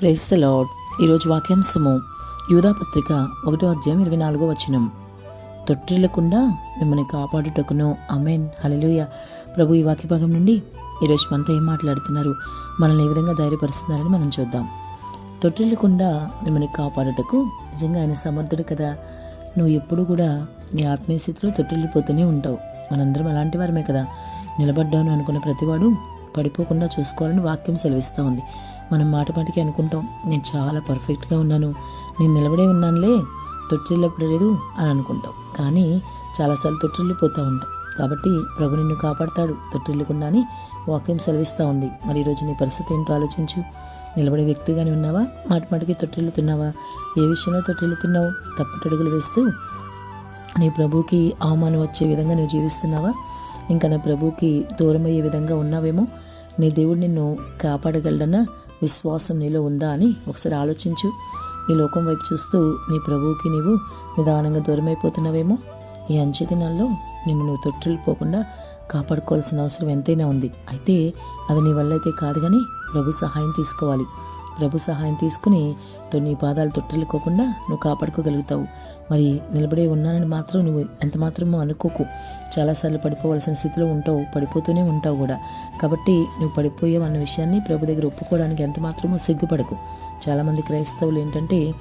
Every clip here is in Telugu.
ప్రైస్ ద లాడ్ ఈరోజు వాక్యాంశము యూధాపత్రిక ఒకటో అధ్యాయం ఇరవై నాలుగో వచనం. తొట్టిల్లకుండా మిమ్మల్ని కాపాడుటకును. అమెన్ హలలుయ ప్రభు ఈ వాక్య భాగం నుండి ఈరోజు మనతో ఏం మాట్లాడుతున్నారు? మనల్ని ఏ విధంగా ధైర్యపరుస్తున్నారని మనం చూద్దాం. తొట్టిల్లకుండా మిమ్మల్ని కాపాడుటకు నిజంగా ఆయన సమర్థుడు కదా. నువ్వు ఎప్పుడు కూడా నీ ఆత్మీయ స్థితిలో తొట్టిల్లిపోతూనే ఉంటావు. మనందరం అలాంటి వారమే కదా. నిలబడ్డాను అనుకున్న ప్రతివాడు పడిపోకుండా చూసుకోవాలని వాక్యం సెలవిస్తూ ఉంది. మనం మాట మాటికి అనుకుంటాం నేను చాలా పర్ఫెక్ట్గా ఉన్నాను నేను నిలబడే ఉన్నానులే తొట్టిల్లపడలేదు అని అనుకుంటాం. కానీ చాలాసార్లు తొట్టిల్లిపోతూ ఉంటాం. కాబట్టి ప్రభు నిన్ను కాపాడతాడు తొట్టిల్లకుండా అని వాక్యం సెలవిస్తూ ఉంది. మరి ఈరోజు నీ పరిస్థితి ఏంటో ఆలోచించు. నిలబడే వ్యక్తిగానే ఉన్నావా? మాటిమాటికి తొట్టిల్లుతున్నావా? ఏ విషయంలో తొట్టిల్లుతున్నావు? తప్పటడుగులు వేస్తూ నీ ప్రభుకి అవమానం వచ్చే విధంగా నువ్వు జీవిస్తున్నావా? ఇంకా నా ప్రభుకి దూరమయ్యే విధంగా ఉన్నావేమో నీ దేవుడు నిన్ను కాపాడగలడన్న విశ్వాసం నీలో ఉందా అని ఒకసారి ఆలోచించు. ఈ లోకం వైపు చూస్తూ నీ ప్రభువుకి నీవు నిదానంగా దూరమైపోతున్నావేమో ఈ అంచె దినాల్లో నిన్ను నువ్వు తొట్టిల్లిపోకుండా కాపాడుకోవాల్సిన అవసరం ఎంతైనా ఉంది. అయితే అది నీ వల్ల అయితే కాదు కానీ ప్రభు సహాయం తీసుకోవాలి. ప్రభు సహాయం తీసుకుని తో నీ పాదాలు తొట్టిల్లుకోకుండా నువ్వు కాపాడుకోగలుగుతావు. మరి నిలబడే ఉన్నానని మాత్రం నువ్వు ఎంత మాత్రమో అనుకోకు. చాలాసార్లు పడిపోవలసిన స్థితిలో ఉంటావు పడిపోతూనే ఉంటావు కూడా. కాబట్టి నువ్వు పడిపోయావు అన్న విషయాన్ని ప్రభు దగ్గర ఒప్పుకోవడానికి ఎంత మాత్రమో సిగ్గుపడకు. చాలామంది క్రైస్తవులు ఏంటంటే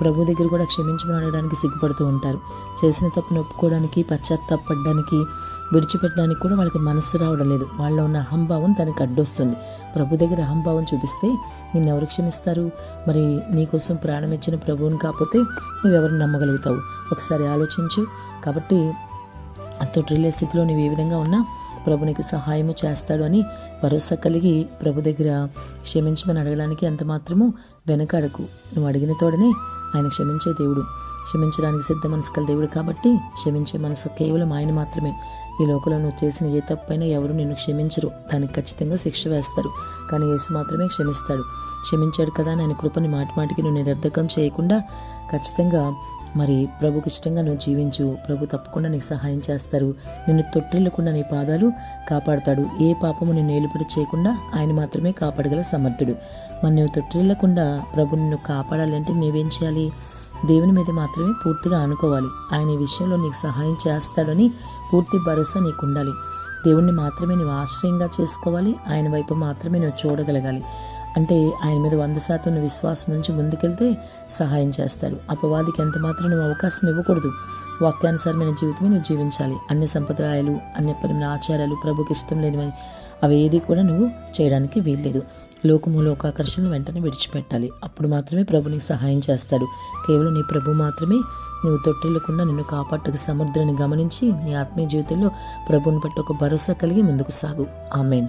ప్రభు దగ్గర కూడా క్షమించమని అడగడానికి సిగ్గుపడుతూ ఉంటారు. చేసిన తప్పును ఒప్పుకోవడానికి పశ్చాత్తాపడడానికి విడిచిపెట్టడానికి కూడా వాళ్ళకి మనస్సు రావడం లేదు. వాళ్ళలో ఉన్న అహంభావం తనకు అడ్డొస్తుంది. ప్రభు దగ్గర అహంభావం చూపిస్తే నిన్ను ఎవరు క్షమిస్తారు? మరి నీకోసం ప్రాణం ఇచ్చిన ప్రభువుని కాకపోతే నువ్వెవరు నమ్మగలుగుతావు? ఒకసారి ఆలోచించు. కాబట్టి తొట్టిల్లే స్థితిలో నువ్వు ఏ విధంగా ఉన్నా ప్రభు నీకు సహాయము చేస్తాడు అని భరోసా కలిగి ప్రభు దగ్గర క్షమించమని అడగడానికి ఎంత మాత్రము వెనకాడకు నువ్వు అడిగిన తోడనే ఆయన క్షమించే దేవుడు. క్షమించడానికి సిద్ధ మనసు దేవుడు కాబట్టి క్షమించే మనసు కేవలం ఆయన మాత్రమే. ఈ లోకంలో నువ్వు చేసిన ఏ తప్పైనా ఎవరు నిన్ను క్షమించరు. దానికి ఖచ్చితంగా శిక్ష వేస్తారు. కానీ యేసు మాత్రమే క్షమిస్తాడు. క్షమించాడు కదా అని ఆయన కృపని మాటి మాటికి నువ్వు నిరర్ధకం చేయకుండా ఖచ్చితంగా మరి ప్రభుకి ఇష్టంగా నువ్వు జీవించు. ప్రభు తప్పకుండా నీకు సహాయం చేస్తారు. నిన్ను తొట్టిల్లకుండా నీ పాదాలు కాపాడతాడు. ఏ పాపము నిన్ను ఏలుపడి చేయకుండా ఆయన మాత్రమే కాపాడగల సమర్థుడు. మరి నువ్వు తొట్టిల్లకుండా ప్రభు నిన్ను కాపాడాలంటే నీవేం చేయాలి? దేవుని మీద మాత్రమే పూర్తిగా ఆనుకోవాలి. ఆయన ఈ విషయంలో నీకు సహాయం చేస్తాడని పూర్తి భరోసా నీకు ఉండాలి దేవుణ్ణి మాత్రమే నువ్వు ఆశ్రయంగా చేసుకోవాలి. ఆయన వైపు మాత్రమే నువ్వు చూడగలగాలి. అంటే ఆయన మీద వంద శాతం ఉన్న విశ్వాసం నుంచి ముందుకెళ్తే సహాయం చేస్తాడు. అపవాదికి ఎంత మాత్రం నువ్వు అవకాశం ఇవ్వకూడదు. వాక్యానుసారమైన జీవితమే నువ్వు జీవించాలి. అన్ని సంప్రదాయాలు అన్యపరమైన ఆచారాలు ప్రభుకి ఇష్టం లేనివని అవి ఏది కూడా నువ్వు చేయడానికి వీల్లేదు. లోకము లోకాకర్షణ వెంటనే విడిచిపెట్టాలి. అప్పుడు మాత్రమే ప్రభు నీకు సహాయం చేస్తాడు. కేవలం నీ ప్రభు మాత్రమే నువ్వు తొట్టిల్లకుండా నిన్ను కాపాడటకు సముద్రాన్ని గమనించి నీ ఆత్మీయ జీవితంలో ప్రభుని పట్టు ఒక భరోసా కలిగి ముందుకు సాగు. ఆమెన్.